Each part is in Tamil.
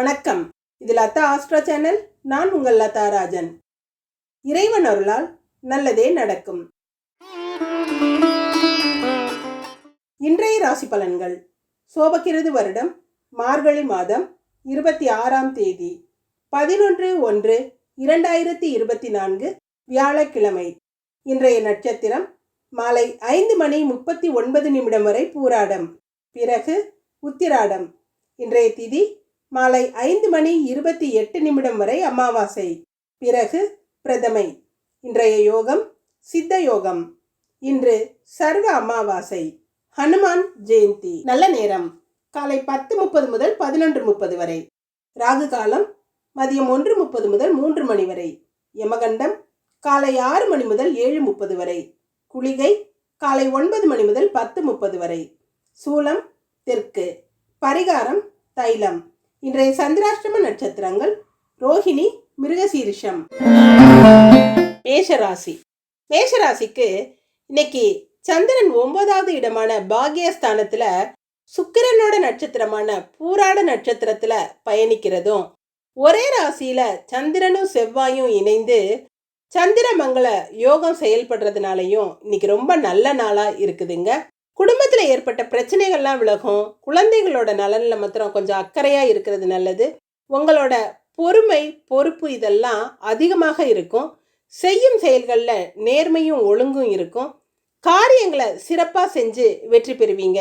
வணக்கம். இது லதா ஆஸ்ட்ரா சேனல். நான் உங்கள் லதா ராஜன். இறைவன் அருளால் நல்லதே நடக்கும். இன்றைய ராசி பலன்கள். சோபக்கிருது வருடம் மார்கழி மாதம் இருபத்தி ஆறாம் தேதி. பதினொன்று ஒன்று இரண்டாயிரத்தி இருபத்தி நான்கு வியாழக்கிழமை. இன்றைய நட்சத்திரம் மாலை ஐந்து மணி முப்பத்தி ஒன்பது நிமிடம் வரை பூராடம். பிறகு உத்திராடம். இன்றைய திதி மாலை ஐந்து மணி இருபத்தி எட்டு நிமிடம் வரை அமாவாசை. பிறகு பிரதமை. இன்றைய யோகம் சித்த யோகம். இன்று சர்வ அமாவாசை. ஹனுமான் ஜெயந்தி. நல்ல நேரம். காலை பத்து முப்பது முதல் பதினொன்று முப்பது வரை. ராகு காலம் மதியம் ஒன்று முப்பது முதல் மூன்று மணி வரை. யமகண்டம் காலை ஆறு மணி முதல் ஏழு முப்பது வரை. குளிகை காலை ஒன்பது மணி முதல் பத்து முப்பது வரை. சூலம் தெற்கு. பரிகாரம் தைலம். இன்றைய சந்திராஷ்டம நட்சத்திரங்கள் ரோஹிணி மிருகசீரிஷம். மேஷராசி. மேஷராசிக்கு இன்னைக்கு சந்திரன் ஒன்பதாவது இடமான பாகியஸ்தானத்துல சுக்கிரனோட நட்சத்திரமான பூராட நட்சத்திரத்துல பயணிக்கிறதும் ஒரே ராசியில சந்திரனும் செவ்வாயும் இணைந்து சந்திரமங்கல யோகம் செயல்படுறதுனாலையும் இன்னைக்கு ரொம்ப நல்ல நாளா இருக்குதுங்க. குடும்பத்தில் ஏற்பட்ட பிரச்சனைகள்லாம் விலகும். குழந்தைகளோட நலனில் மாத்திரம் கொஞ்சம் அக்கறையாக இருக்கிறது நல்லது. உங்களோட பொறுமை பொறுப்பு இதெல்லாம் அதிகமாக இருக்கும். செய்யும் செயல்களில் நேர்மையும் ஒழுங்கும் இருக்கும். காரியங்களை சிறப்பாக செஞ்சு வெற்றி பெறுவீங்க.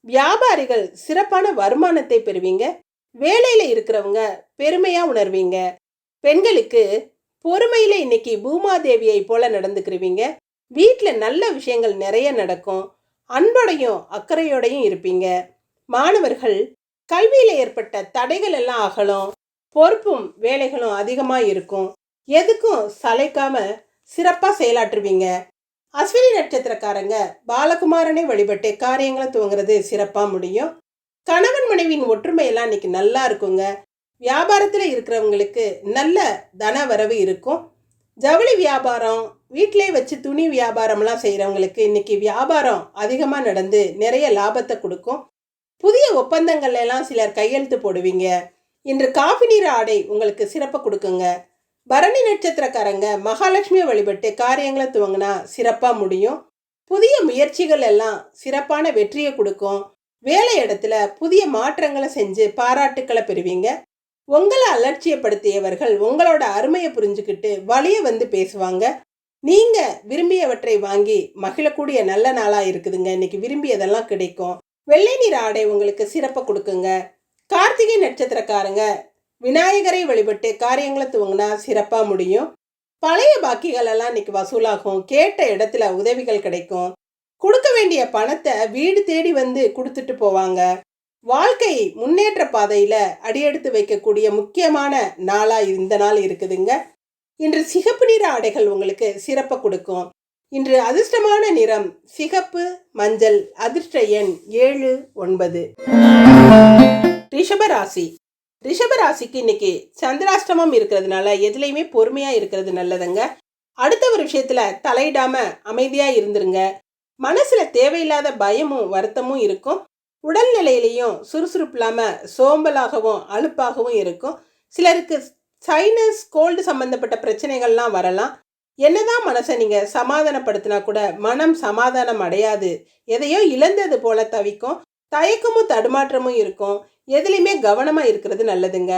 வியாபாரிகள் சிறப்பான வருமானத்தை பெறுவீங்க. வேலையில் இருக்கிறவங்க பெருமையாக உணர்வீங்க. பெண்களுக்கு பொறுமையில் இன்னைக்கு பூமாதேவியை போல நடந்துக்கிருவீங்க. வீட்டில் நல்ல விஷயங்கள் நிறைய நடக்கும். அன்போடையும் அக்கறையோடையும் இருப்பீங்க. மாணவர்கள் கல்வியில் ஏற்பட்ட தடைகள் எல்லாம் அகலும் பொறுப்பும் வேலைகளும் அதிகமாக இருக்கும். எதுக்கும் சளைக்காம சிறப்பாக செயலாற்றுவீங்க. அஸ்வினி நட்சத்திரக்காரங்க பாலகுமாரனை வழிபட்டு காரியங்களை துவங்குறது சிறப்பாக முடியும். கணவன் மனைவியின் ஒற்றுமையெல்லாம் இன்னைக்கு நல்லா இருக்குங்க. வியாபாரத்தில் இருக்கிறவங்களுக்கு நல்ல தன வரவு இருக்கும். ஜவுளி வியாபாரம் வீட்டிலே வச்சு துணி வியாபாரம்லாம் செய்கிறவங்களுக்கு இன்னைக்கு வியாபாரம் அதிகமாக நடந்து நிறைய லாபத்தை கொடுக்கும். புதிய ஒப்பந்தங்கள்ல எல்லாம் சிலர் கையெழுத்து போடுவீங்க. இன்று காஃபி நீர் ஆடை உங்களுக்கு சிறப்பை கொடுக்குங்க. பரணி நட்சத்திரக்காரங்க மகாலட்சுமியை வழிபட்டு காரியங்களை துவங்கினா சிறப்பாக முடியும். புதிய முயற்சிகள் எல்லாம் சிறப்பான வெற்றியை கொடுக்கும். வேலை இடத்துல புதிய மாற்றங்களை செஞ்சு பாராட்டுக்களை பெறுவீங்க. உங்களை அலட்சியப்படுத்தியவர்கள் உங்களோட அருமையை புரிஞ்சுக்கிட்டு வழிய வந்து பேசுவாங்க. நீங்க விரும்பியவற்றை வாங்கி மகிழக்கூடிய நல்ல நாளா இருக்குதுங்க. இன்னைக்கு விரும்பியதெல்லாம் கிடைக்கும். வெள்ளை நீர் ஆடை உங்களுக்கு சிறப்பை கொடுக்குங்க. கார்த்திகை நட்சத்திரக்காரங்க விநாயகரை வழிபட்டு காரியங்களை துவங்கினா சிறப்பாக முடியும். பழைய பாக்கிகள் எல்லாம் இன்னைக்கு வசூலாகும். கேட்ட இடத்துல உதவிகள் கிடைக்கும். கொடுக்க வேண்டிய பணத்தை வீடு தேடி வந்து கொடுத்துட்டு போவாங்க. வாழ்க்கை முன்னேற்ற பாதையில் அடியெடுத்து வைக்கக்கூடிய முக்கியமான நாளாக இந்த நாள் இருக்குதுங்க. இன்று சிகப்பு நிற ஆடைகள் உங்களுக்கு சிறப்பை கொடுக்கும். இன்று அதிர்ஷ்டமான நிறம் சிகப்பு மஞ்சள் அதிர்ஷ்ட எண் ஏழு ஒன்பது. ரிஷபராசி. ரிஷபராசிக்கு இன்னைக்கு சந்திராஷ்டமம் இருக்கிறதுனால எதுலேயுமே பொறுமையாக இருக்கிறது நல்லதுங்க. அடுத்த ஒரு விஷயத்தில் தலையிடாமல் அமைதியாக இருந்துருங்க. மனசில் தேவையில்லாத பயமும் வருத்தமும் இருக்கும். உடல்நிலையிலையும் சுறுசுறுப்பு இல்லாமல் சோம்பலாகவும் அலுப்பாகவும் இருக்கும். சிலருக்கு சைனஸ் கோல்டு சம்பந்தப்பட்ட பிரச்சனைகள்லாம் வரலாம். என்னதான் மனசை நீங்கள் சமாதானப்படுத்தினா கூட மனம் சமாதானம் அடையாது. எதையோ இழந்தது போல தவிக்கும். தயக்கமும் தடுமாற்றமும் இருக்கும். எதுலேயுமே கவனமாக இருக்கிறது நல்லதுங்க.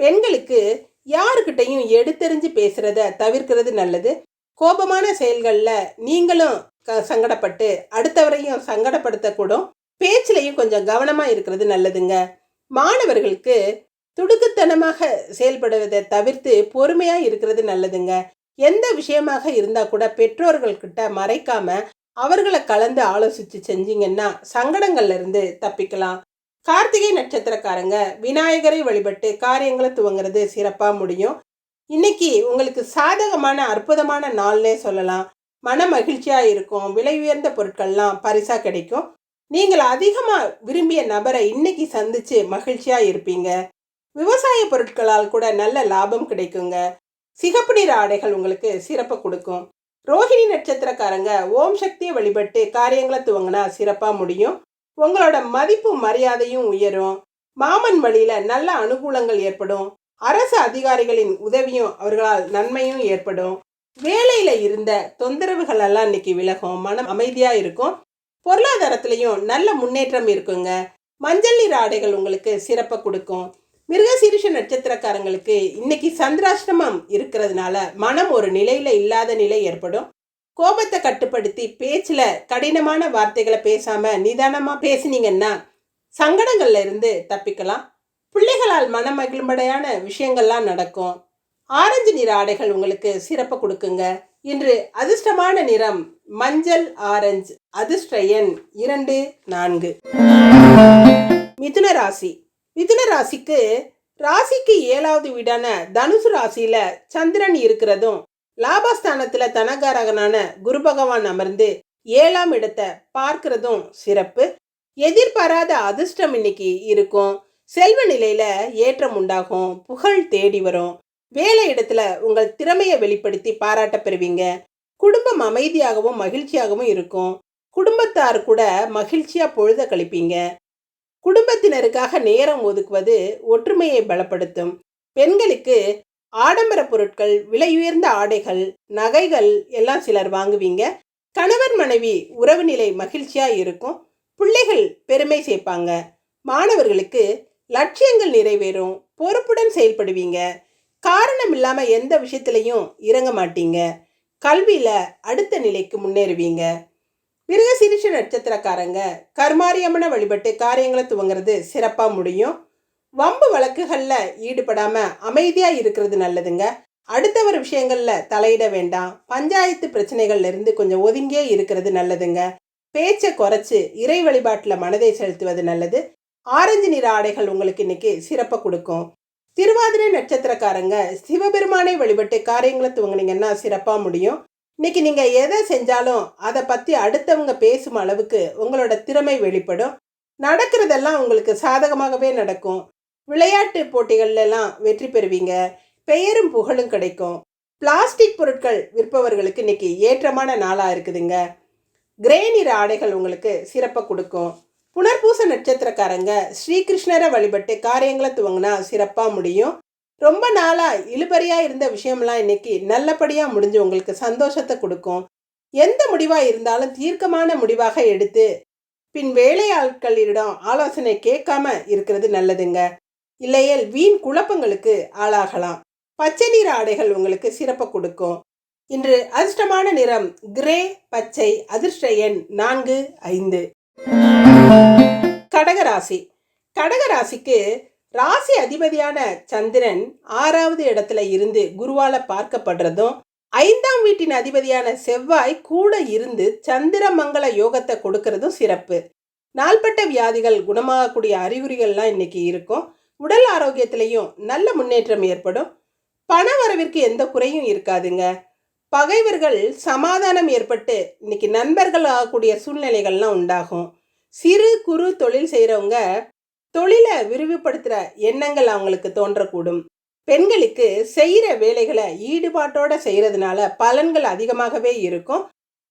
பெண்களுக்கு யாருக்கிட்டையும் எடுத்தெறிஞ்சு பேசுகிறத தவிர்க்கிறது நல்லது. கோபமான செயல்களில் நீங்களும் க சங்கடப்பட்டு அடுத்தவரையும் சங்கடப்படுத்தக்கூடும். பேச்சிலையும் கொஞ்சம் கவனமாக இருக்கிறது நல்லதுங்க. மாணவர்களுக்கு துடுக்குத்தனமாக செயல்படுவதை தவிர்த்து பொறுமையாக இருக்கிறது நல்லதுங்க. எந்த விஷயமாக இருந்தால் கூட பெற்றோர்கள்கிட்ட மறைக்காம அவர்களை கலந்து ஆலோசித்து செஞ்சீங்கன்னா சங்கடங்கள்லேருந்து தப்பிக்கலாம். கார்த்திகை நட்சத்திரக்காரங்க விநாயகரை வழிபட்டு காரியங்களை துவங்குறது சிறப்பாக முடியும். இன்னைக்கு உங்களுக்கு சாதகமான அற்புதமான நாள்னே சொல்லலாம். மன மகிழ்ச்சியாக இருக்கும். விலை உயர்ந்த பொருட்கள்லாம் பரிசாக கிடைக்கும். நீங்கள் அதிகமாக விரும்பிய நபரை இன்னைக்கு சந்திச்சு மகிழ்ச்சியா இருப்பீங்க. விவசாய பொருட்களால் கூட நல்ல லாபம் கிடைக்குங்க. சிகப்பு நிற ஆடைகள் உங்களுக்கு சிறப்பை கொடுக்கும். ரோஹிணி நட்சத்திரக்காரங்க ஓம் சக்தியை வழிபட்டு காரியங்களை துவங்கினா சிறப்பாக முடியும். உங்களோட மதிப்பும் மரியாதையும் உயரும். மாமன் வழியில் நல்ல அனுகூலங்கள் ஏற்படும். அரசு அதிகாரிகளின் உதவியும் அவர்களால் நன்மையும் ஏற்படும். வேலையில் இருந்த தொந்தரவுகள் எல்லாம் இன்னைக்கு விலகும். மனம் அமைதியாக இருக்கும். பொருளாதாரத்திலையும் நல்ல முன்னேற்றம் இருக்குங்க. மஞ்சள் நீர் ஆடைகள் உங்களுக்கு சிறப்பை கொடுக்கும். மிருகசீரிஷ நட்சத்திரக்காரங்களுக்கு இன்னைக்கு சந்திராஷ்டமம் இருக்கிறதுனால மனம் ஒரு நிலையில இல்லாத நிலை ஏற்படும். கோபத்தை கட்டுப்படுத்தி பேச்சில் கடினமான வார்த்தைகளை பேசாம நிதானமாக பேசினீங்கன்னா சங்கடங்கள்ல இருந்து தப்பிக்கலாம். பிள்ளைகளால் மன மகிழ்மடையான விஷயங்கள்லாம் நடக்கும். ஆரஞ்சு நிற ஆடைகள் உங்களுக்கு சிறப்பை கொடுக்குங்க. இன்று அதிர்ஷ்டமான நிறம் மஞ்சள் ஆரஞ்சு அதிர்ஷ்ட எண் இரண்டு நான்கு. மிதுன ராசி. மிதுன ராசிக்கு ராசிக்கு ஏழாவது வீடான தனுசு ராசியில சந்திரன் இருக்கிறதும் லாபஸ்தானத்துல தனகாரகனான குரு பகவான் அமர்ந்து ஏழாம் இடத்தை பார்க்கிறதும் சிறப்பு. எதிர்பாராத அதிர்ஷ்டம் இன்னைக்கு இருக்கும். செல்வ நிலையில ஏற்றம் உண்டாகும். புகழ் தேடி வரும். வேலை இடத்துல உங்கள் திறமையை வெளிப்படுத்தி பாராட்ட பெறுவீங்க குடும்பம் அமைதியாகவும் மகிழ்ச்சியாகவும் இருக்கும். குடும்பத்தார் கூட மகிழ்ச்சியா பொழுத கழிப்பீங்க. குடும்பத்தினருக்காக நேரம் ஒதுக்குவது ஒற்றுமையை பலப்படுத்தும். பெண்களுக்கு ஆடம்பர பொருட்கள் விலையுயர்ந்த ஆடைகள் நகைகள் எல்லாம் சிலர் வாங்குவீங்க. கணவர் மனைவி உறவு நிலை மகிழ்ச்சியா இருக்கும். பிள்ளைகள் பெருமை சேர்ப்பாங்க. மாணவர்களுக்கு லட்சியங்கள் நிறைவேறும். பொறுப்புடன் செயல்படுவீங்க. காரணம் இல்லாமல் எந்த விஷயத்திலையும் இறங்க மாட்டீங்க. கல்வியில் அடுத்த நிலைக்கு முன்னேறுவீங்க. மிருகசீரிஷ நட்சத்திரக்காரங்க கர்மாரியம்மனை வழிபட்டு காரியங்களை துவங்குறது சிறப்பாக முடியும். வம்பு வழக்குகளில் ஈடுபடாமல் அமைதியாக இருக்கிறது நல்லதுங்க. அடுத்தவர் விஷயங்களில் தலையிட வேண்டாம். பஞ்சாயத்து பிரச்சனைகள்லேருந்து கொஞ்சம் ஒதுங்கியே இருக்கிறது நல்லதுங்க. பேச்சை குறைச்சி இறை வழிபாட்டில் மனதை செலுத்துவது நல்லது. ஆரஞ்சு நிற ஆடைகள் உங்களுக்கு இன்னைக்கு சிறப்பை கொடுக்கும். திருவாதிரை நட்சத்திரக்காரங்க சிவபெருமானை வழிபட்டு காரியங்களை துவங்கினீங்கன்னா சிறப்பாக முடியும். இன்னைக்கு நீங்கள் எதை செஞ்சாலும் அதை பற்றி அடுத்தவங்க பேசும் அளவுக்கு உங்களோட திறமை வெளிப்படும். நடக்கிறதெல்லாம் உங்களுக்கு சாதகமாகவே நடக்கும். விளையாட்டு போட்டிகள்லாம் வெற்றி பெறுவீங்க. பெயரும் புகழும் கிடைக்கும். பிளாஸ்டிக் பொருட்கள் விற்பவர்களுக்கு இன்னைக்கு ஏற்றமான நாளாக இருக்குதுங்க. கிரே நிற ஆடைகள் உங்களுக்கு சிறப்பை கொடுக்கும். புனர்பூச நட்சத்திரக்காரங்க ஸ்ரீகிருஷ்ணரை வழிபட்டு காரியங்களை துவங்கினா சிறப்பாக முடியும். ரொம்ப நாளாக இழுபறியாக இருந்த விஷயம்லாம் இன்னைக்கு நல்லபடியாக முடிஞ்சு உங்களுக்கு சந்தோஷத்தை கொடுக்கும். எந்த முடிவாக இருந்தாலும் தீர்க்கமான முடிவாக எடுத்து பின் வேலையாட்களிடம் ஆலோசனை கேட்காம இருக்கிறது நல்லதுங்க. இல்லையேல் வீண் குழப்பங்களுக்கு ஆளாகலாம். பச்சை நிற ஆடைகள் உங்களுக்கு சிறப்பை கொடுக்கும். இன்று அதிர்ஷ்டமான நிறம் கிரே பச்சை அதிர்ஷ்ட எண் நான்கு ஐந்து. கடகராசி. கடகராசிக்கு ராசி அதிபதியான சந்திரன் ஆறாவது இடத்துல இருந்து குருவால பார்க்கப்படுறதும் ஐந்தாம் வீட்டின் அதிபதியான செவ்வாய் கூட இருந்து சந்திரமங்கல யோகத்தை கொடுக்கறதும் சிறப்பு. நாள்பட்ட வியாதிகள் குணமாகக்கூடிய அறிகுறிகள்லாம் இன்னைக்கு இருக்கும். உடல் ஆரோக்கியத்திலையும் நல்ல முன்னேற்றம் ஏற்படும். பண வரவிற்கு எந்த குறையும் இருக்காதுங்க. பகைவர்கள் சமாதானம் ஏற்பட்டு இன்னைக்கு நண்பர்கள் ஆகக்கூடிய சூழ்நிலைகள்லாம் உண்டாகும். சிறு குறு தொழில் செய்கிறவங்க தொழிலை விரிவுபடுத்துகிற எண்ணங்கள் அவங்களுக்கு தோன்றக்கூடும். பெண்களுக்கு செய்கிற வேலைகளை ஈடுபாட்டோடு செய்கிறதுனால பலன்கள் அதிகமாகவே இருக்கும்.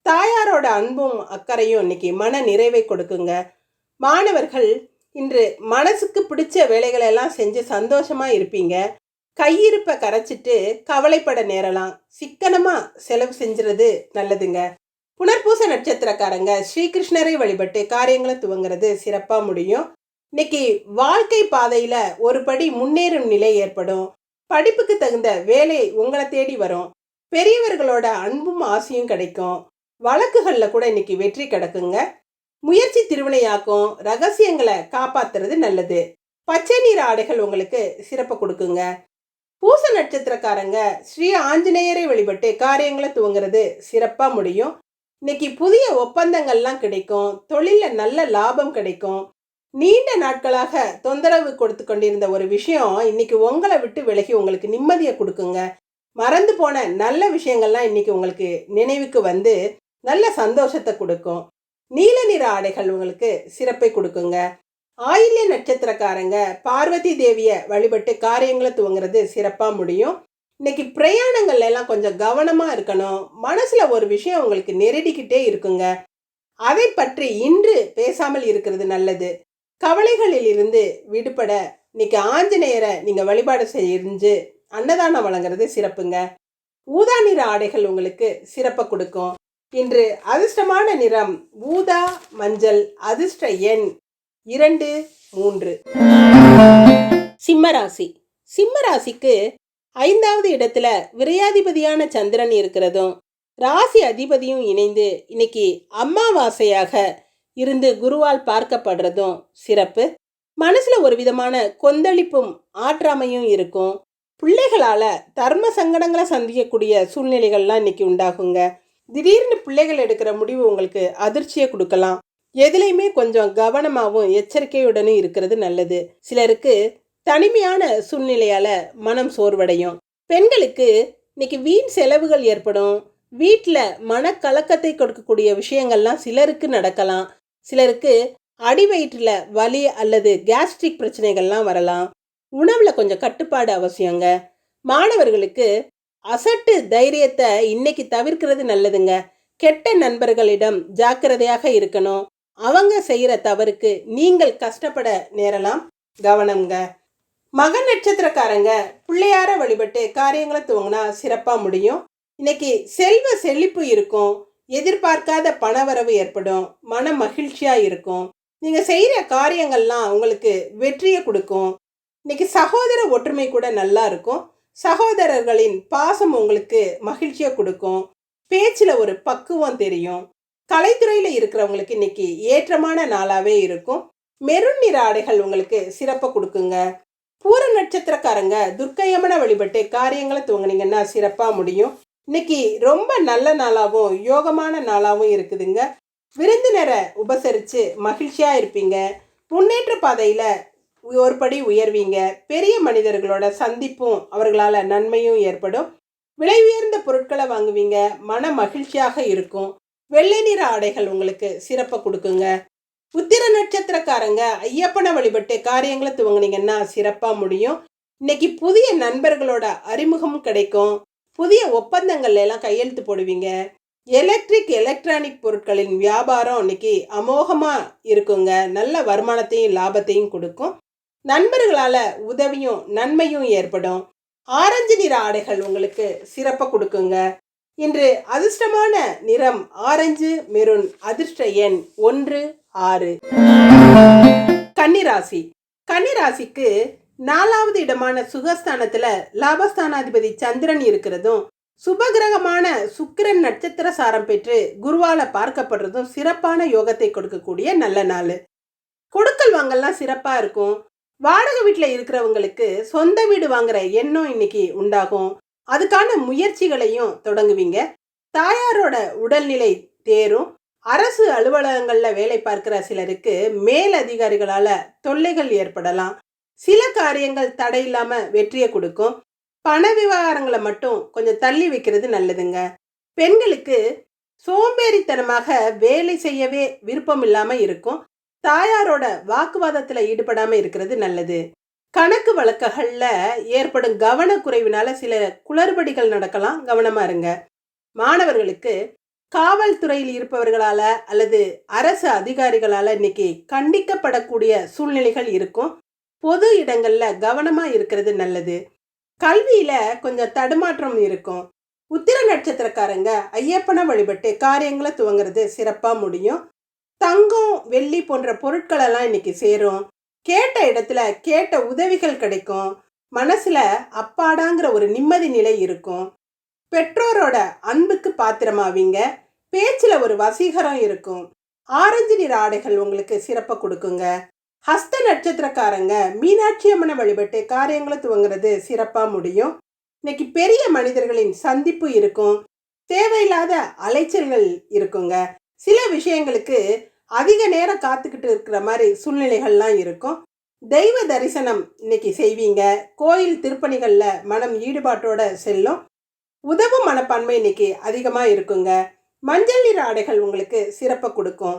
தாயாரோட அன்பும் அக்கறையும் இன்னைக்கு மன நிறைவை கொடுக்குங்க. மாணவர்கள் இன்று மனசுக்கு பிடிச்ச வேலைகளை எல்லாம் செஞ்சு சந்தோஷமாக இருப்பீங்க. கையிருப்பை கரைச்சிட்டு கவலைப்பட நேரலாம். சிக்கனமா செலவு செஞ்சுறது நல்லதுங்க. புனர்பூச நட்சத்திரக்காரங்க ஸ்ரீகிருஷ்ணரை வழிபட்டு காரியங்களை துவங்குறது சிறப்பா முடியும். இன்னைக்கு வாழ்க்கை பாதையில ஒரு படி முன்னேறும் நிலை ஏற்படும். படிப்புக்கு தகுந்த வேலை உங்களை தேடி வரும். பெரியவர்களோட அன்பும் ஆசையும் கிடைக்கும். வழக்குகளில் கூட இன்னைக்கு வெற்றி கிடக்குங்க. முயற்சி திருவினையாக்கும் ரகசியங்களை காப்பாத்துறது நல்லது. பச்சை நீர் ஆடைகள் உங்களுக்கு சிறப்பு கொடுக்குங்க. பூச நட்சத்திரக்காரங்க ஸ்ரீ ஆஞ்சநேயரை வழிபட்டு காரியங்களை துவங்குறது சிறப்பாக முடியும். இன்னைக்கு புதிய ஒப்பந்தங்கள்லாம் கிடைக்கும். தொழிலில் நல்ல லாபம் கிடைக்கும். நீண்ட நாட்களாக தொந்தரவு கொடுத்து கொண்டிருந்த ஒரு விஷயம் இன்னைக்கு உங்களை விட்டு விலகி உங்களுக்கு நிம்மதியை கொடுக்குங்க. மறந்து போன நல்ல விஷயங்கள்லாம் இன்னைக்கு உங்களுக்கு நினைவுக்கு வந்து நல்ல சந்தோஷத்தை கொடுக்கும். நீல நிற ஆடைகள் உங்களுக்கு சிறப்பை கொடுக்குங்க. ஆயில்ய நட்சத்திரக்காரங்க பார்வதி தேவியை வழிபட்டு காரியங்களை துவங்குறது சிறப்பாக முடியும். இன்னைக்கு பிரயாணங்கள்ல எல்லாம் கொஞ்சம் கவனமாக இருக்கணும். மனசில் ஒரு விஷயம் உங்களுக்கு நெருடிக்கிட்டே இருக்குங்க. அதை பற்றி இன்று பேசாமல் இருக்கிறது நல்லது. கவலைகளில் இருந்து விடுபட இன்னைக்கு ஆஞ்சநேயரை நீங்கள் வழிபாடு செஞ்சு அன்னதானம் வழங்குறது சிறப்புங்க. ஊதா நிற ஆடைகள் உங்களுக்கு சிறப்பை கொடுக்கும். இன்று அதிர்ஷ்டமான நிறம் ஊதா மஞ்சள் அதிர்ஷ்ட எண். இரண்டு மூன்று. சிம்மராசி. சிம்மராசிக்கு ஐந்தாவது இடத்துல விரையாதிபதியான சந்திரன் இருக்கிறதும் ராசி அதிபதியும் இணைந்து இன்னைக்கு அமாவாசையாக இருந்து குருவால் பார்க்கப்படுறதும் சிறப்பு. மனசுல ஒரு விதமான கொந்தளிப்பும் ஆற்றாமையும் இருக்கும். பிள்ளைகளால தர்ம சங்கடங்களை சந்திக்கக்கூடிய சூழ்நிலைகள்லாம் இன்னைக்கு உண்டாகுங்க. திடீர்னு பிள்ளைகள் எடுக்கிற முடிவு உங்களுக்கு அதிர்ச்சியை கொடுக்கலாம். எதுலையுமே கொஞ்சம் கவனமாகவும் எச்சரிக்கையுடனும் இருக்கிறது நல்லது. சிலருக்கு தனிமையான சூழ்நிலையால மனம் சோர்வடையும். பெண்களுக்கு இன்னைக்கு வீண் செலவுகள் ஏற்படும். வீட்டில் மனக்கலக்கத்தை கொடுக்கக்கூடிய விஷயங்கள்லாம் சிலருக்கு நடக்கலாம். சிலருக்கு அடி வயிற்றில் வலி அல்லது கேஸ்ட்ரிக் பிரச்சனைகள்லாம் வரலாம். உணவில் கொஞ்சம் கட்டுப்பாடு அவசியங்க. மாணவர்களுக்கு அசட்டு தைரியத்தை இன்னைக்கு தவிர்க்கிறது நல்லதுங்க. கெட்ட நண்பர்களிடம் ஜாக்கிரதையாக இருக்கணும். அவங்க செய்கிற தவறுக்கு நீங்கள் கஷ்டப்பட நேரலாம். கவனம்ங்க. மக நட்சத்திரக்காரங்க பிள்ளையார வழிபட்டு காரியங்களை துவங்கினா சிறப்பாக முடியும். இன்னைக்கு செல்வ செழிப்பு இருக்கும். எதிர்பார்க்காத பணவரவு ஏற்படும். மன மகிழ்ச்சியாக இருக்கும். நீங்கள் செய்கிற காரியங்கள்லாம் உங்களுக்கு வெற்றியை கொடுக்கும். இன்னைக்கு சகோதர ஒற்றுமை கூட நல்லா இருக்கும். சகோதரர்களின் பாசம் உங்களுக்கு மகிழ்ச்சியை கொடுக்கும். பேச்சில் ஒரு பக்குவம் தெரியும். கலைத்துறையில் இருக்கிறவங்களுக்கு இன்னைக்கு ஏற்றமான நாளாகவே இருக்கும். மெருண் நிற ஆடைகள் உங்களுக்கு சிறப்பை கொடுக்குங்க. பூர நட்சத்திரக்காரங்க துர்க்கையம்மனை வழிபட்டு காரியங்களை துவங்குனீங்கன்னா சிறப்பாக முடியும். இன்னைக்கு ரொம்ப நல்ல நாளாகவும் யோகமான நாளாகவும் இருக்குதுங்க. விருந்தினரை உபசரித்து மகிழ்ச்சியாக இருப்பீங்க. முன்னேற்ற பாதையில் ஒரு படி உயர்வீங்க. பெரிய மனிதர்களோட சந்திப்பும் அவர்களால் நன்மையும் ஏற்படும். விலை உயர்ந்த பொருட்களை வாங்குவீங்க. மன மகிழ்ச்சியாக இருக்கும். வெள்ளை நிற ஆடைகள் உங்களுக்கு சிறப்பை கொடுக்குங்க. உத்திர நட்சத்திரக்காரங்க ஐயப்பனை வழிபட்டு காரியங்களை துவங்குனீங்கன்னா சிறப்பாக முடியும். இன்னைக்கு புதிய நண்பர்களோட அறிமுகம் கிடைக்கும். புதிய ஒப்பந்தங்கள்ல எல்லாம் கையெழுத்து போடுவீங்க. எலக்ட்ரிக் எலக்ட்ரானிக் பொருட்களின் வியாபாரம் இன்னைக்கு அமோகமாக இருக்குங்க. நல்ல வருமானத்தையும் லாபத்தையும் கொடுக்கும். நண்பர்களால் உதவியும் நன்மையும் ஏற்படும். ஆரஞ்சு நிற ஆடைகள் உங்களுக்கு சிறப்பாக கொடுக்குங்க. இன்று அதிர்ஷ்டமான நிறம் ஆரஞ்சு மெருன் அதிர்ஷ்ட எண் ஒன்று ஆறு. கன்னிராசி. கன்னிராசிக்கு நாலாவது இடமான சுகஸ்தானத்துல லாபஸ்தானாதிபதி சந்திரன் இருக்கிறதும் சுபகிரகமான சுக்கிரன் நட்சத்திர சாரம் பெற்று குருவால பார்க்கப்படுறதும் சிறப்பான யோகத்தை கொடுக்கக்கூடிய நல்ல நாள். கொடுக்கல் வாங்கல்லாம் சிறப்பா இருக்கும். வாடகை வீட்டில் இருக்கிறவங்களுக்கு சொந்த வீடு வாங்குற எண்ணம் இன்னைக்கு உண்டாகும். அதுக்கான முயற்சிகளையும் தொடங்குவீங்க. தாயாரோட உடல்நிலை தேரும். அரசு அலுவலகங்களில் வேலை பார்க்கிற சிலருக்கு மேல் அதிகாரிகளால் தொல்லைகள் ஏற்படலாம். சில காரியங்கள் தடையில்லாமல் வெற்றியை கொடுக்கும். பண விவகாரங்களை மட்டும் கொஞ்சம் தள்ளி வைக்கிறது நல்லதுங்க. பெண்களுக்கு சோம்பேறித்தனமாக வேலை செய்யவே விருப்பம் இல்லாமல் இருக்கும். தாயாரோட வாக்குவாதத்தில் ஈடுபடாமல் இருக்கிறது நல்லது. கணக்கு வழக்குகளில் ஏற்படும் கவனக்குறைவினால சில குளறுபடிகள் நடக்கலாம். கவனமாக இருங்க. மாணவர்களுக்கு காவல்துறையில் இருப்பவர்களால் அல்லது அரசு அதிகாரிகளால் இன்னைக்கு கண்டிக்கப்படக்கூடிய சூழ்நிலைகள் இருக்கும். பொது இடங்களில் கவனமாக இருக்கிறது நல்லது. கல்வியில் கொஞ்சம் தடுமாற்றம் இருக்கும். உத்திர நட்சத்திரக்காரங்க ஐயப்பனை வழிபட்டு காரியங்களை துவங்குறது சிறப்பாக முடியும். தங்கம் வெள்ளி போன்ற பொருட்களெல்லாம் இன்னைக்கு சேரும். கேட்ட இடத்துல கேட்ட உதவிகள் கிடைக்கும். மனசில் அப்பாடாங்கிற ஒரு நிம்மதி நிலை இருக்கும். பெற்றோரோட அன்புக்கு பாத்திரமாவீங்க. பேச்சில் ஒரு வசீகரம் இருக்கும். ஆரஞ்சு நிற ஆடைகள் உங்களுக்கு சிறப்பை கொடுக்குங்க. ஹஸ்த நட்சத்திரக்காரங்க மீனாட்சி அம்மனை வழிபட்டு காரியங்களை துவங்குறது சிறப்பாக முடியும். இன்னைக்கு பெரிய மனிதர்களின் சந்திப்பு இருக்கும். தேவையில்லாத அலைச்சல்கள் இருக்குங்க. சில விஷயங்களுக்கு அதிக நேரம் காத்துக்கிட்டு இருக்கிற மாதிரி சூழ்நிலைகள்லாம் இருக்கும். தெய்வ தரிசனம் இன்னைக்கு செய்வீங்க. கோயில் திருப்பணிகளில் மனம் ஈடுபாட்டோட செல்லும். உதவும் மனப்பான்மை இன்னைக்கு அதிகமாக இருக்குங்க. மஞ்சள் நிற ஆடைகள் உங்களுக்கு சிறப்பை கொடுக்கும்.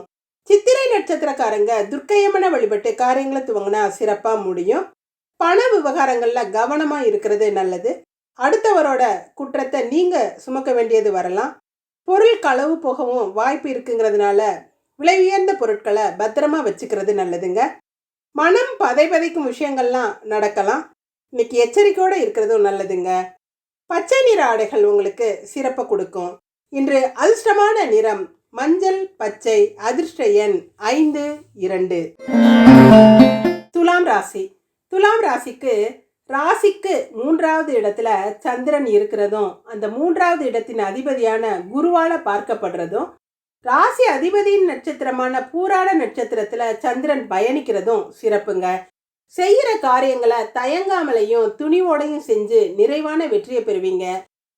சித்திரை நட்சத்திரக்காரங்க துர்க்கையம்மனை வழிபட்டு காரியங்களை துவங்கினா சிறப்பாக முடியும். பண விவகாரங்களில் கவனமாக இருக்கிறது நல்லது. அடுத்தவரோட குற்றத்தை நீங்கள் சுமக்க வேண்டியது வரலாம். பொருள் களவு போகவும் வாய்ப்பு இருக்குங்கிறதுனால விலை உயர்ந்த பொருட்களை பத்திரமா வச்சுக்கிறது நல்லதுங்க. மனம் பதை பதைக்கும் விஷயங்கள்லாம் நடக்கலாம். இன்னைக்கு எச்சரிக்கையோடு இருக்கிறதும் நல்லதுங்க. பச்சை நிற ஆடைகள் உங்களுக்கு சிறப்பை கொடுக்கும். இன்று அதிர்ஷ்டமான நிறம் மஞ்சள் பச்சை அதிர்ஷ்ட எண் ஐந்து இரண்டு. துலாம் ராசி. துலாம் ராசிக்கு ராசிக்கு மூன்றாவது இடத்துல சந்திரன் இருக்கிறதும் அந்த மூன்றாவது இடத்தின் அதிபதியான குருவால பார்க்கப்படுறதும் ராசி அதிபதியின் நட்சத்திரமான பூராட நட்சத்திரத்துல சந்திரன் பயணிக்கிறதும் சிறப்புங்க. செய்யற காரியங்களை தயங்காமலையும் துணிவோடையும் செஞ்சு நிறைவான வெற்றியை பெறுவீங்க.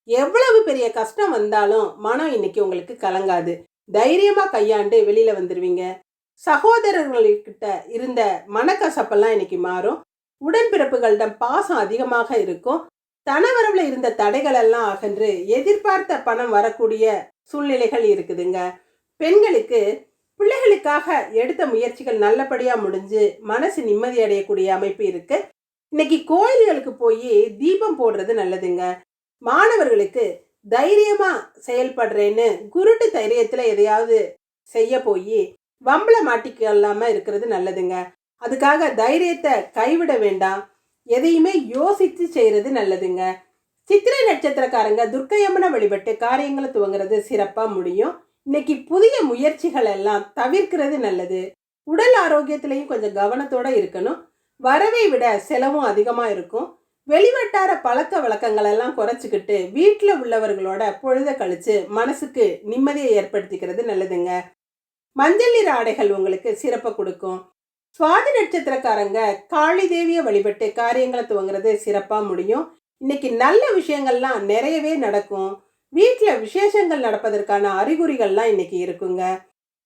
எவ்வளவு பெரிய கஷ்டம் வந்தாலும் மனம் இன்னைக்கு உங்களுக்கு கலங்காது. தைரியமா கையாண்டு வெளியில வந்துடுவீங்க சகோதரர்கள்கிட்ட இருந்த மனக்கசப்பெல்லாம் இன்னைக்கு மாறும். உடன்பிறப்புகளிடம் பாசம் அதிகமாக இருக்கும். தனவரவுல இருந்த தடைகள் எல்லாம் அகன்று எதிர்பார்த்த பணம் வரக்கூடிய சூழ்நிலைகள் இருக்குதுங்க. பெண்களுக்கு பிள்ளைகளுக்காக எடுத்த முயற்சிகள் நல்லபடியா முடிஞ்சு மனசு நிம்மதி அடையக்கூடிய அமைப்பு இருக்கு. இன்னைக்கு கோயில்களுக்கு போய் தீபம் போடுறது நல்லதுங்க. மாணவர்களுக்கு தைரியமா செயல்படுறேன்னு குருட்டு தைரியத்துல எதையாவது செய்ய போய் வம்பள மாட்டிக்கலாம இருக்கிறது நல்லதுங்க. அதுக்காக தைரியத்தை கைவிட வேண்டாம். எதையுமே யோசித்து செய்யறது நல்லதுங்க. சித்திரை நட்சத்திரக்காரங்க துர்க்கையம்மனை வழிபட்டு காரியங்களை துவங்குறது சிறப்பாக முடியும். இன்னைக்கு புதிய முயற்சிகள் எல்லாம் தவிர்க்கிறது நல்லது. உடல் ஆரோக்கியத்திலையும் கொஞ்சம் கவனத்தோட இருக்கணும். வரவை விட செலவும் அதிகமாக இருக்கும். வெளிவட்டார பழக்க வழக்கங்கள் எல்லாம் குறைச்சிக்கிட்டு வீட்டில் உள்ளவர்களோட பொழுத கழிச்சு மனசுக்கு நிம்மதியை ஏற்படுத்திக்கிறது நல்லதுங்க. மஞ்சள் நிற ஆடைகள் உங்களுக்கு சிறப்பை கொடுக்கும். சுவாதி நட்சத்திரக்காரங்க காளி தேவியை வழிபட்டு காரியங்களை துவங்குறது சிறப்பாக முடியும். இன்னைக்கு நல்ல விஷயங்கள்லாம் நிறையவே நடக்கும். வீட்டில் விசேஷங்கள் நடப்பதற்கான அறிகுறிகள்லாம் இன்னைக்கு இருக்குங்க.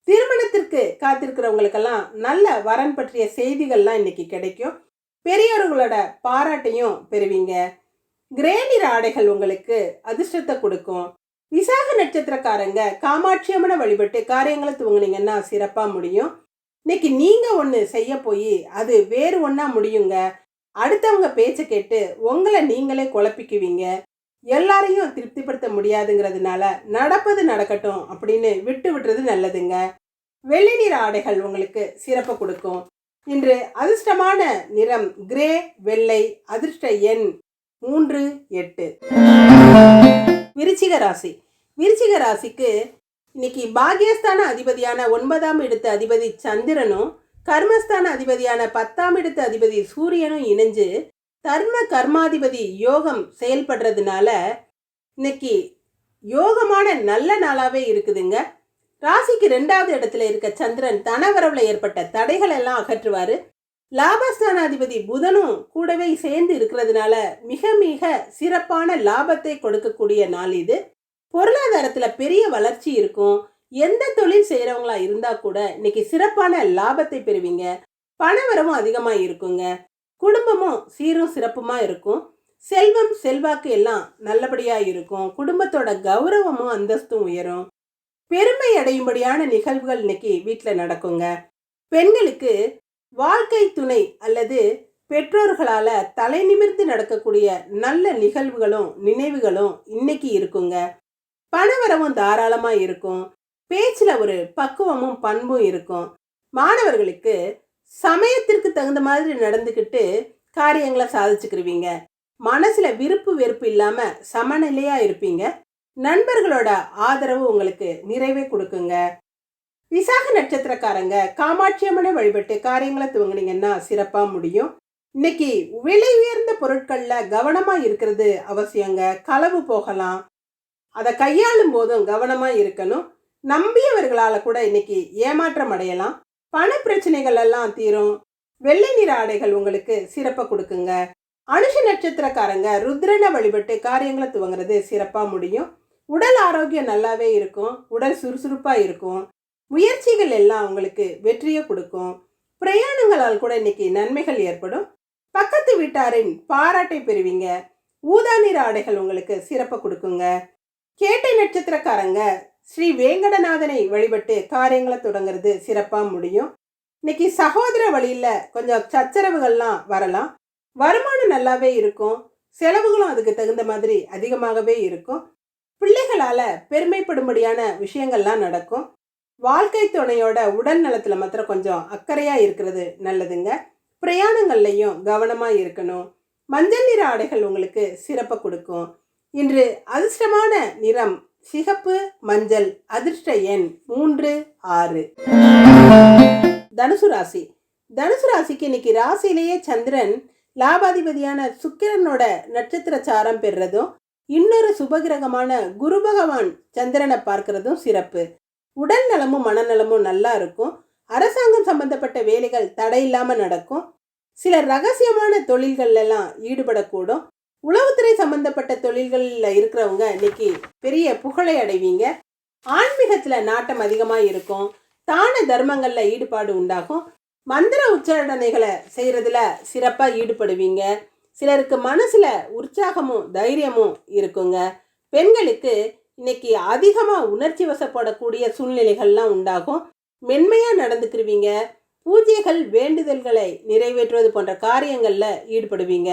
திருமணத்திற்கு காத்திருக்கிறவங்களுக்கெல்லாம் நல்ல வரன் பற்றிய செய்திகள்லாம் இன்னைக்கு கிடைக்கும். பெரியவர்களோட பாராட்டையும் பெறுவீங்க. கிரே நிற ஆடைகள் உங்களுக்கு அதிர்ஷ்டத்தை கொடுக்கும். விசாக நட்சத்திரக்காரங்க காமாட்சி வழிபட்டு காரியங்களை துவங்குனீங்கன்னா சிறப்பாக முடியும். இன்னைக்கு நீங்கள் ஒன்று செய்ய போய் அது வேறு ஒன்றா முடியுங்க. அடுத்தவங்க பேச்சை கேட்டு உங்களை நீங்களே குழப்பிக்குவீங்க. எல்லாரையும் திருப்திப்படுத்த முடியாதுங்கிறதுனால நடப்பது நடக்கட்டும் அப்படின்னு விட்டு விட்டுறது நல்லதுங்க. வெள்ளை நிற ஆடைகள் உங்களுக்கு சிறப்பு கொடுக்கும். இன்று அதிர்ஷ்டமான நிறம் கிரே வெள்ளை அதிர்ஷ்ட எண் மூன்று எட்டு. விருச்சிக ராசி. விருச்சிக ராசிக்கு இன்னைக்கு பாகியஸ்தான அதிபதியான ஒன்பதாம் இடத்து அதிபதி சந்திரனும் கர்மஸ்தான அதிபதியான பத்தாம் இடத்து அதிபதி சூரியனும் இணைஞ்சு தர்ம கர்மாதிபதி யோகம் செயல்படுறதுனால இன்னைக்கு யோகமான நல்ல நாளாவே இருக்குதுங்க. ராசிக்கு ரெண்டாவது இடத்துல இருக்க சந்திரன் தனவரவுல ஏற்பட்ட தடைகள் எல்லாம் அகற்றுவார். லாபஸ்தானாதிபதி புதனும் கூடவே சேர்ந்து இருக்கிறதுனால மிக மிக சிறப்பான லாபத்தை கொடுக்கக்கூடிய நாள் இது. பொருளாதாரத்தில் பெரிய வளர்ச்சி இருக்கும். எந்த தொழில் செய்கிறவங்களா இருந்தால் கூட இன்னைக்கு சிறப்பான லாபத்தை பெறுவீங்க. பணவரவும் அதிகமாக இருக்குங்க. குடும்பமும் சீரும் சிறப்புமா இருக்கும். செல்வம் செல்வாக்கு எல்லாம் நல்லபடியா இருக்கும். குடும்பத்தோட கௌரவமும் அந்தஸ்தும் உயரும். பெருமை அடையும்படியான நிகழ்வுகள் இன்னைக்கு வீட்டில் நடக்குங்க. பெண்களுக்கு வாழ்க்கை துணை அல்லது பெற்றோர்களால தலை நிமிர்ந்து நடக்கக்கூடிய நல்ல நிகழ்வுகளும் நினைவுகளும் இன்னைக்கு இருக்குங்க. பணவரவும் தாராளமா இருக்கும். பேச்சில் ஒரு பக்குவமும் பண்பும் இருக்கும். மாணவர்களுக்கு சமயத்திற்கு தகுந்த மாதிரி நடந்துக்கிட்டு காரியங்களை சாதிச்சுக்கிருவீங்க. மனசில் விருப்பு வெறுப்பு இல்லாமல் சமநிலையாக இருப்பீங்க. நண்பர்களோட ஆதரவு உங்களுக்கு நிறைவே கொடுக்குங்க. விசாக நட்சத்திரக்காரங்க காமாட்சி அம்மனை வழிபட்டு காரியங்களை துவங்குனீங்கன்னா சிறப்பாக முடியும். இன்னைக்கு விலை உயர்ந்த பொருட்களில் கவனமாக இருக்கிறது அவசியங்க. களவு போகலாம். அதை கையாளும் போதும் கவனமாக இருக்கணும். நம்பியவர்களால் கூட இன்னைக்கு ஏமாற்றம் அடையலாம். பண பிரச்சனைகள் எல்லாம் தீரும். வெள்ளை நிற ஆடைகள் உங்களுக்கு சிறப்பை கொடுக்குங்க. அனுஷ நட்சத்திரக்காரங்க ருத்ரனை வழிபட்டு காரியங்களை துவங்குறது சிறப்பாக முடியும். உடல் ஆரோக்கியம் நல்லாவே இருக்கும். உடல் சுறுசுறுப்பாக இருக்கும். முயற்சிகள் எல்லாம் உங்களுக்கு வெற்றியை கொடுக்கும். பிரயாணங்களால் கூட இன்னைக்கு நன்மைகள் ஏற்படும். பக்கத்து வீட்டாரின் பாராட்டை பெறுவீங்க. ஊதா நிற ஆடைகள் உங்களுக்கு சிறப்பை கொடுக்குங்க. கேட்டை நட்சத்திரக்காரங்க ஸ்ரீ வேங்கடநாதனை வழிபட்டு காரியங்களை தொடங்குறது சிறப்பாக முடியும். இன்னைக்கு சகோதர வழியில் கொஞ்சம் சச்சரவுகள்லாம் வரலாம். வருமானம் நல்லாவே இருக்கும். செலவுகளும் அதுக்கு தகுந்த மாதிரி அதிகமாகவே இருக்கும். பிள்ளைகளால் பெருமைப்படும்படியான விஷயங்கள்லாம் நடக்கும். வாழ்க்கை துணையோட உடல் நலத்தில் மாத்திரம் கொஞ்சம் அக்கறையாக இருக்கிறது நல்லதுங்க. பிரயாணங்கள்லையும் கவனமாக இருக்கணும். மஞ்சள் நிற ஆடைகள் உங்களுக்கு சிறப்பை கொடுக்கும். இன்று அதிர்ஷ்டமான நிறம் சிகப்பு மஞ்சள் அதிர்ஷ்ட எண் மூன்று ஆறு. தனுசு ராசி. தனுசு ராசிக்கு இன்னைக்கு ராசியிலேயே சந்திரன் லாபாதிபதியான சுக்கிரனோட நட்சத்திர சாரம் பெறுறதும் இன்னொரு சுபகிரகமான குரு பகவான் சந்திரனை பார்க்கறதும் சிறப்பு. உடல் நலமும் மனநலமும் நல்லா இருக்கும். அரசாங்கம் சம்பந்தப்பட்ட வேலைகள் தடையில்லாமல் நடக்கும். சில ரகசியமான தொழில்கள் எல்லாம் ஈடுபடக்கூடும். உளவுத்துறை சம்பந்தப்பட்ட தொழில்களில் இருக்கிறவங்க இன்னைக்கு பெரிய புகழை அடைவீங்க. ஆன்மீகத்தில் நாட்டம் அதிகமாக இருக்கும். தான தர்மங்களில் ஈடுபாடு உண்டாகும். மந்திர உச்சாரணைகளை செய்கிறதுல சிறப்பாக ஈடுபடுவீங்க. சிலருக்கு மனசில் உற்சாகமும் தைரியமும் இருக்குங்க. பெண்களுக்கு இன்னைக்கு அதிகமாக உணர்ச்சி வசப்படக்கூடிய சூழ்நிலைகள்லாம் உண்டாகும். மென்மையாக நடந்துக்கிருவீங்க. பூஜைகள் வேண்டுதல்களை நிறைவேற்றுவது போன்ற காரியங்களில் ஈடுபடுவீங்க.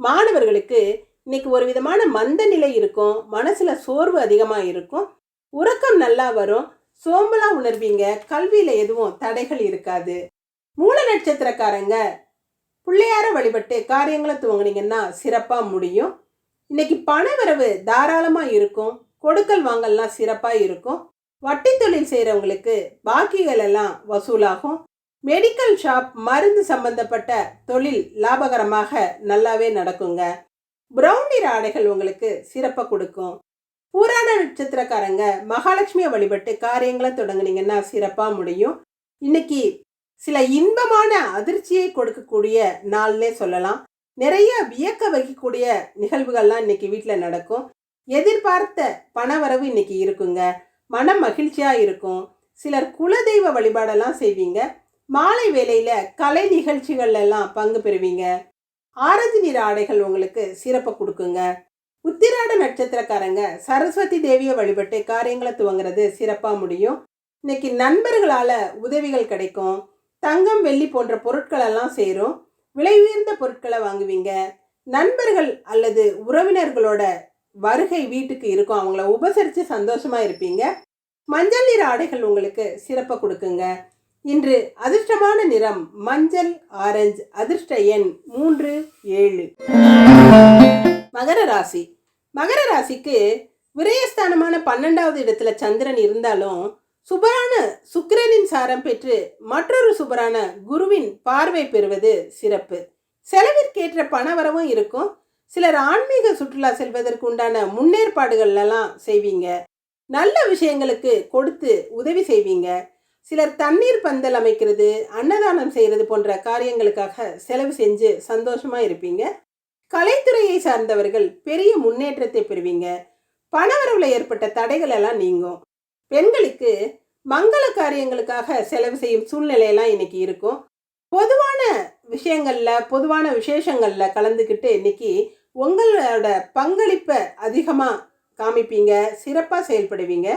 மாணவர்களுக்கு இன்னைக்கு ஒரு விதமான மந்த நிலை இருக்கும் மனசுல சோர்வு அதிகமாக இருக்கும் உறக்கம் நல்லா வரும் சோம்பலா உணர்வீங்க கல்வியில எதுவும் தடைகள் இருக்காது. மூல நட்சத்திரக்காரங்க பிள்ளையார வழிபட்டு காரியங்களை துவங்குனீங்கன்னா சிறப்பாக முடியும். இன்னைக்கு பணவரவு தாராளமா இருக்கும் கொடுக்கல் வாங்கல்லாம் சிறப்பாக இருக்கும். வட்டி தொழில் செய்கிறவங்களுக்கு பாக்கிகள் எல்லாம் வசூலாகும். மெடிக்கல் ஷாப் மருந்து சம்பந்தப்பட்ட தொழில் லாபகரமாக நல்லாவே நடக்குங்க. பிரவுன் நிற ஆடைகள் உங்களுக்கு சிறப்பாக கொடுக்கும். பூராண நட்சத்திரக்காரங்க மகாலட்சுமியை வழிபட்டு காரியங்களை தொடங்குனீங்கன்னா சிறப்பாக முடியும். இன்னைக்கு சில இன்பமான அதிர்ச்சியை கொடுக்கக்கூடிய நாள்னே சொல்லலாம். நிறைய வியக்க வைக்கக்கூடிய நிகழ்வுகள்லாம் இன்னைக்கு வீட்டில் நடக்கும். எதிர்பார்த்த பணவரவு இன்னைக்கு இருக்குங்க. மன மகிழ்ச்சியாக இருக்கும். சிலர் குலதெய்வ வழிபாடெல்லாம் செய்வீங்க. மாலை வேலையில் கலை நிகழ்ச்சிகள்ல எல்லாம் பங்கு பெறுவீங்க. ஆரஞ்சு நிற ஆடைகள் உங்களுக்கு சிறப்பை கொடுக்குங்க. உத்திராட நட்சத்திரக்காரங்க சரஸ்வதி தேவியை வழிபட்டு காரியங்களை துவங்குறது சிறப்பாக முடியும். இன்னைக்கு நண்பர்களால் உதவிகள் கிடைக்கும். தங்கம் வெள்ளி போன்ற பொருட்கள் எல்லாம் சேரும். விலை உயர்ந்த பொருட்களை வாங்குவீங்க. நண்பர்கள் அல்லது உறவினர்களோட வருகை வீட்டுக்கு இருக்கும். அவங்கள உபசரித்து சந்தோஷமாக இருப்பீங்க. மஞ்சள் நிற ஆடைகள் உங்களுக்கு சிறப்பை கொடுக்குங்க. இன்று அதிர்ஷ்டமான நிறம் மஞ்சள் ஆரஞ்சு அதிர்ஷ்ட எண் மூன்று ஏழு. மகர ராசி. மகர ராசிக்கு விரயஸ்தானமான பன்னெண்டாவது இடத்துல சந்திரன் இருந்தாலும் சுபரான சுக்கிரனின் சாரம் பெற்று மற்றொரு சுபரான குருவின் பார்வை பெறுவது சிறப்பு. செலவிற்கேற்ற பணவரவும் இருக்கும். சிலர் ஆன்மீக சுற்றுலா செல்வதற்கு உண்டான முன்னேற்பாடுகள் எல்லாம் செய்வீங்க. நல்ல விஷயங்களுக்கு கொடுத்து உதவி செய்வீங்க. சிலர் தண்ணீர் பந்தல் அமைக்கிறது அன்னதானம் செய்கிறது போன்ற காரியங்களுக்காக செலவு செஞ்சு சந்தோஷமாக இருப்பீங்க. கலைத்துறையை சார்ந்தவர்கள் பெரிய முன்னேற்றத்தை பெறுவீங்க. பணவரவில் ஏற்பட்ட தடைகள் எல்லாம் நீங்கும். பெண்களுக்கு மங்கள காரியங்களுக்காக செலவு செய்யும் சூழ்நிலையெல்லாம் இன்னைக்கு இருக்கும். பொதுவான விஷயங்களில் பொதுவான விசேஷங்களில் கலந்துக்கிட்டு இன்னைக்கு உங்களோட பங்களிப்பை அதிகமாக காமிப்பீங்க சிறப்பாக செயல்படுவீங்க.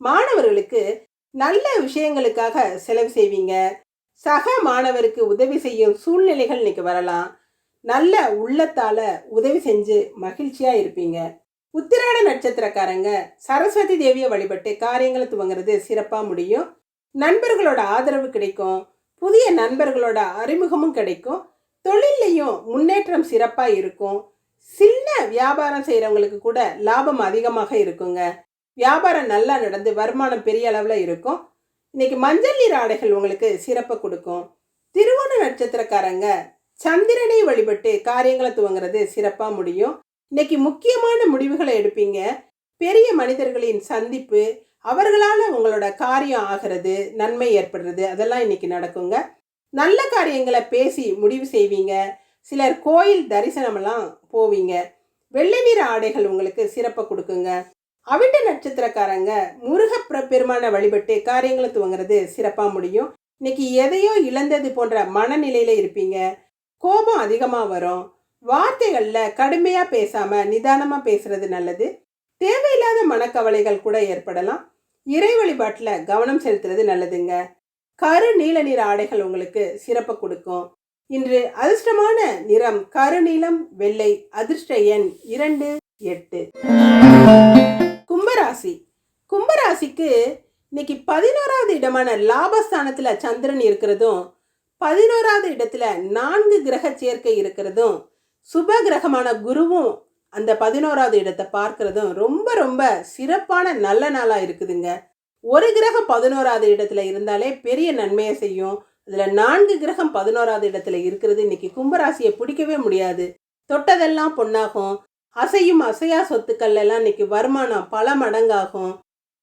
மாணவர்களுக்கு நல்ல விஷயங்களுக்காக செலவு செய்வீங்க. சக மாணவருக்கு உதவி செய்யும் சூழ்நிலைகள் இன்னைக்கு வரலாம். நல்ல உள்ளத்தால உதவி செஞ்சு மகிழ்ச்சியா இருப்பீங்க. உத்திராட நட்சத்திரக்காரங்க சரஸ்வதி தேவியை வழிபட்டு காரியங்களை துவங்குறது சிறப்பா முடியும். நண்பர்களோட ஆதரவு கிடைக்கும். புதிய நண்பர்களோட அறிமுகமும் கிடைக்கும். தொழிலையும் முன்னேற்றம் சிறப்பா இருக்கும். சின்ன வியாபாரம் செய்கிறவங்களுக்கு கூட லாபம் அதிகமாக இருக்குங்க. வியாபாரம் நல்லா நடந்து வருமானம் பெரிய அளவில் இருக்கும். இன்றைக்கி மஞ்சள் நீர் ஆடைகள் உங்களுக்கு சிறப்பை கொடுக்கும். திருவோண நட்சத்திரக்காரங்க சந்திரனை வழிபட்டு காரியங்களை துவங்குறது சிறப்பாக முடியும். இன்னைக்கு முக்கியமான முடிவுகளை எடுப்பீங்க. பெரிய மனிதர்களின் சந்திப்பு அவர்களால் உங்களோட காரியம் ஆகிறது நன்மை ஏற்படுறது அதெல்லாம் இன்னைக்கு நடக்குங்க. நல்ல காரியங்களை பேசி முடிவு செய்வீங்க. சிலர் கோயில் தரிசனமெல்லாம் போவீங்க. வெள்ளை நிற ஆடைகள் உங்களுக்கு சிறப்பை கொடுக்குங்க. அவிட்ட நட்சத்திரக்காரங்க முருக பெருமான வழிபட்டு காரியங்களை துவங்குறது சிறப்பாக முடியும். இன்னைக்கு எதையோ இழந்தது போன்ற மனநிலையில் இருப்பீங்க. கோபம் அதிகமாக வரும். வார்த்தைகளில் கடுமையாக பேசாமல் நிதானமாக பேசுறது நல்லது. தேவையில்லாத மனக்கவலைகள் கூட ஏற்படலாம். இறை வழிபாட்டில் கவனம் செலுத்துறது நல்லதுங்க. கரு நீல நிற ஆடைகள் உங்களுக்கு சிறப்பை கொடுக்கும். இன்று அதிர்ஷ்டமான நிறம் கருநீலம் வெள்ளை அதிர்ஷ்ட எண் இரண்டு எட்டு. கும்பராசி. கும்பராசிக்கு இன்னைக்கு பதினோராவது இடமான லாபஸ்தானத்தில் சந்திரன் இருக்கிறதும் பதினோராவது இடத்துல நான்கு கிரக சேர்க்கை இருக்கிறதும் சுப கிரகமான குருவும் அந்த பதினோராவது இடத்தை பார்க்கறதும் ரொம்ப ரொம்ப சிறப்பான நல்ல நாளாக இருக்குதுங்க. ஒரு கிரகம் பதினோராவது இடத்துல இருந்தாலே பெரிய நன்மையை செய்யும். அதில் நான்கு கிரகம் பதினோராவது இடத்துல இருக்கிறது இன்னைக்கு கும்பராசியை பிடிக்கவே முடியாது. தொட்டதெல்லாம் பொன்னாகும். அசையும் அசையா சொத்துக்கள் எல்லாம் இன்னைக்கு வருமானம் பல மடங்காகும்.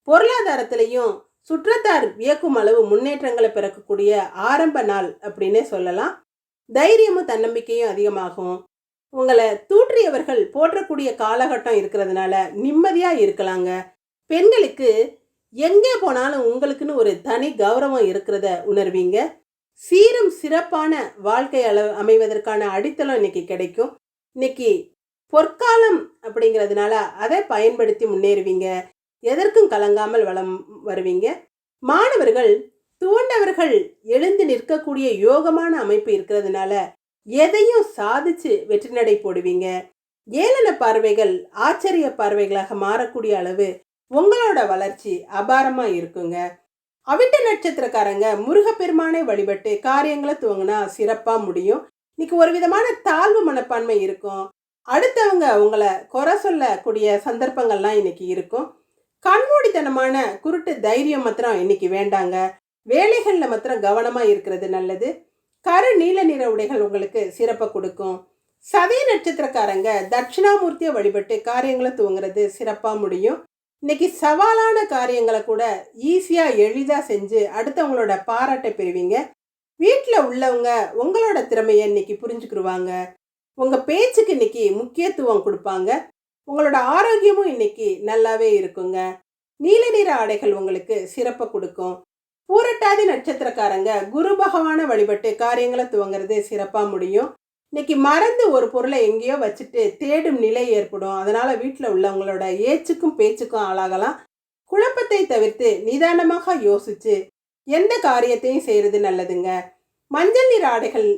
பொருளாதாரத்திலையும் சுற்றத்தார் வியக்கும் அளவு முன்னேற்றங்களை பிறக்கக்கூடிய ஆரம்ப நாள் அப்படின்னே சொல்லலாம். தைரியமும் தன்னம்பிக்கையும் அதிகமாகும். உங்களை தூற்றியவர்கள் போற்றக்கூடிய காலகட்டம் இருக்கிறதுனால நிம்மதியாக இருக்கலாங்க. பெண்களுக்கு எங்கே போனாலும் உங்களுக்குன்னு ஒரு தனி கௌரவம் இருக்கிறத உணர்வீங்க. சீரும் சிறப்பான வாழ்க்கை அளவு அமைவதற்கான அடித்தளம் இன்னைக்கு கிடைக்கும். இன்னைக்கு பொற்காலம் அப்படிங்கிறதுனால அதை பயன்படுத்தி முன்னேறுவீங்க. எதற்கும் கலங்காமல் வளம் வருவீங்க. மாணவர்கள் துவண்டவர்கள் எழுந்து நிற்கக்கூடிய யோகமான அமைப்பு இருக்கிறதுனால எதையும் சாதிச்சு வெற்றி நடை போடுவீங்க. ஏளன பார்வைகள் ஆச்சரிய பார்வைகளாக மாறக்கூடிய அளவு உங்களோட வளர்ச்சி அபாரமா இருக்குங்க. அவிட்ட நட்சத்திரக்காரங்க முருகப்பெருமானை வழிபட்டு காரியங்களை துவங்கினா சிறப்பாக முடியும். இன்னைக்கு ஒரு விதமான தாழ்வு மனப்பான்மை இருக்கும். அடுத்தவங்க உங்களை குறை சொல்லக்கூடிய சந்தர்ப்பங்கள்லாம் இன்னைக்கு இருக்கும். கண்மூடித்தனமான குருட்டு தைரியம் மாத்திரம் இன்னைக்கு வேண்டாங்க. வேலைகளில் மாத்திரம் கவனமாக இருக்கிறது நல்லது. கரு நீல நிற உடைகள் உங்களுக்கு சிறப்பை கொடுக்கும். சதய நட்சத்திரக்காரங்க தட்சிணாமூர்த்தியை வழிபட்டு காரியங்களை துவங்குறது சிறப்பாக முடியும். இன்னைக்கு சவாலான காரியங்களை கூட ஈஸியாக எளிதாக செஞ்சு அடுத்தவங்களோட பாராட்டை பெறுவீங்க. வீட்டில் உள்ளவங்க உங்களோட திறமையை இன்னைக்கு புரிஞ்சுக்கிடுவாங்க உங்கள் பேச்சுக்கு இன்னைக்கு முக்கியத்துவம் கொடுப்பாங்க. உங்களோட ஆரோக்கியமும் இன்னைக்கு நல்லாவே இருக்குங்க. நீல நிற ஆடைகள் உங்களுக்கு சிறப்பை கொடுக்கும். பூரட்டாதி நட்சத்திரக்காரங்க குரு பகவானை வழிபட்டு காரியங்களை துவங்குறது சிறப்பாக முடியும். இன்னைக்கு மறந்து ஒரு பொருளை எங்கேயோ வச்சுட்டு தேடும் நிலை ஏற்படும். அதனால் வீட்டில் உள்ளவங்களோட ஏச்சுக்கும் பேச்சுக்கும் ஆளாகலாம். குழப்பத்தை தவிர்த்து நிதானமாக யோசிச்சு எந்த காரியத்தையும் செய்கிறது நல்லதுங்க. மஞ்சள் நிற ஆடைகள்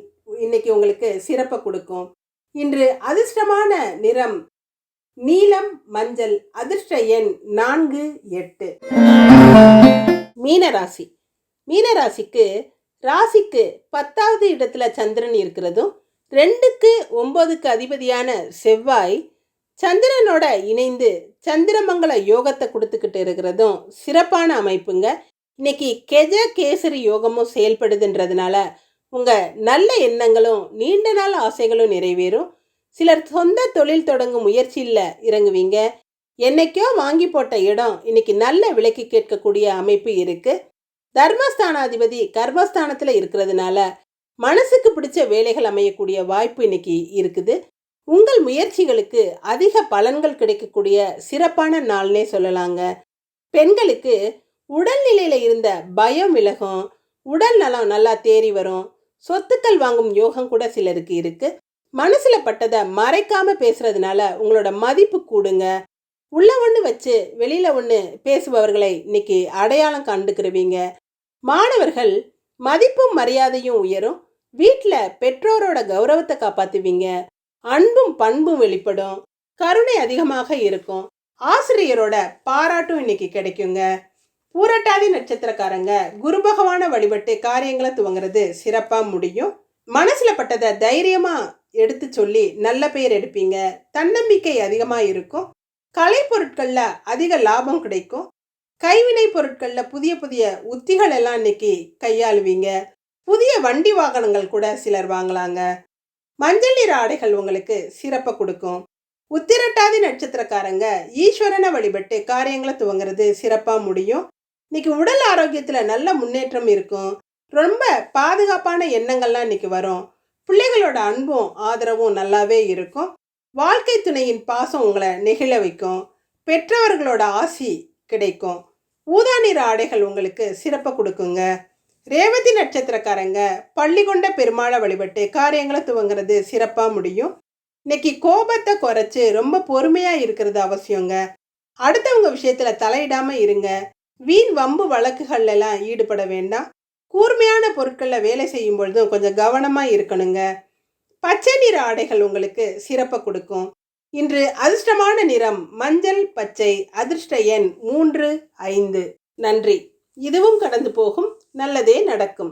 இன்னைக்கு உங்களுக்கு சிறப்பை கொடுக்கும். இன்று அதிர்ஷ்டமான நிறம் நீலம் மஞ்சள் அதிர்ஷ்ட எண் நான்கு எட்டு. மீனராசி. மீனராசிக்கு ராசிக்கு பத்தாவது இடத்துல சந்திரன் இருக்கிறதும் ரெண்டுக்கு ஒன்பதுக்கு அதிபதியான செவ்வாய் சந்திரனோட இணைந்து சந்திரமங்கல யோகத்தை கொடுத்துக்கிட்டு இருக்கிறதும் சிறப்பான அமைப்புங்க. இன்னைக்கு கெஜ கேசரி யோகமும் செயல்படுதுன்றதுனால உங்கள் நல்ல எண்ணங்களும் நீண்ட நாள் ஆசைகளும் நிறைவேறும். சிலர் சொந்த தொழில் தொடங்கும் முயற்சியில் இறங்குவீங்க. என்னைக்கோ வாங்கி போட்ட இடம் இன்னைக்கு நல்ல விலைக்கு கேட்கக்கூடிய அமைப்பு இருக்குது தர்மஸ்தானாதிபதி கர்மஸ்தானத்தில் இருக்கிறதுனால மனசுக்கு பிடிச்ச வேலைகள் அமையக்கூடிய வாய்ப்பு இன்னைக்கு இருக்குது. உங்கள் முயற்சிகளுக்கு அதிக பலன்கள் கிடைக்கக்கூடிய சிறப்பான நாள்னே சொல்லலாங்க. பெண்களுக்கு உடல்நிலையில் இருந்த பயம் விலகும் உடல் நலம் நல்லா தேறி வரும். சொத்துக்கள் வாங்கும் யோகம் கூட சிலருக்கு இருக்கு. மனசுல பட்டதை மறைக்காம பேசுறதுனால உங்களோட மதிப்பு கூடுங்க. உள்ள ஒன்று வச்சு வெளியில ஒன்று பேசுபவர்களை இன்னைக்கு அடையாளம் கண்டுக்கிறவீங்க மாணவர்கள் மதிப்பும் மரியாதையும் உயரும். வீட்டில் பெற்றோரோட கௌரவத்தை காப்பாத்துவீங்க. அன்பும் பண்பும் வெளிப்படும். கருணை அதிகமாக இருக்கும். ஆசிரியரோட பாராட்டும் இன்னைக்கு கிடைக்குங்க. பூரட்டாதி நட்சத்திரக்காரங்க குரு பகவான வழிபட்டு காரியங்களை துவங்குறது சிறப்பாக முடியும். மனசில் பட்டதை தைரியமாக எடுத்து சொல்லி நல்ல பெயர் எடுப்பீங்க. தன்னம்பிக்கை அதிகமாக இருக்கும். கலை பொருட்களில் அதிக லாபம் கிடைக்கும். கைவினை பொருட்களில் புதிய புதிய உத்திகள் எல்லாம் இன்னைக்கு கையாளுவீங்க. புதிய வண்டி வாகனங்கள் கூட சிலர் வாங்கலாங்க. மஞ்சள் நிற ஆடைகள் உங்களுக்கு சிறப்பை கொடுக்கும். உத்திரட்டாதி நட்சத்திரக்காரங்க ஈஸ்வரனை வழிபட்டு காரியங்களை துவங்குறது சிறப்பாக முடியும். இன்னைக்கு உடல் ஆரோக்கியத்தில் நல்ல முன்னேற்றம் இருக்கும். ரொம்ப பாதுகாப்பான எண்ணங்கள்லாம் இன்னைக்கு வரும். பிள்ளைகளோட அன்பும் ஆதரவும் நல்லாவே இருக்கும். வாழ்க்கை துணையின் பாசம் உங்களை நெகிழ வைக்கும். பெற்றவர்களோட ஆசி கிடைக்கும். ஊதா நிற ஆடைகள் உங்களுக்கு சிறப்பை கொடுக்குங்க. ரேவதி நட்சத்திரக்காரங்க பள்ளி கொண்ட பெருமாளை வழிபட்டு காரியங்களை துவங்குறது சிறப்பாக முடியும். இன்னைக்கு கோபத்தை குறைச்சி ரொம்ப பொறுமையாக இருக்கிறது அவசியங்க. அடுத்தவங்க விஷயத்தில் தலையிடாமல் இருங்க. வீண் வம்பு வழக்குகள்ல எல்லாம் ஈடுபட வேண்டாம். கூர்மையான பொருட்களில் வேலை செய்யும் பொழுதும் கொஞ்சம் கவனமாக இருக்கணுங்க. பச்சை நிற ஆடைகள் உங்களுக்கு சிறப்பை கொடுக்கும். இன்று அதிர்ஷ்டமான நிறம் மஞ்சள் பச்சை அதிர்ஷ்ட எண் மூன்று ஐந்து. நன்றி. இதுவும் கடந்து போகும். நல்லதே நடக்கும்.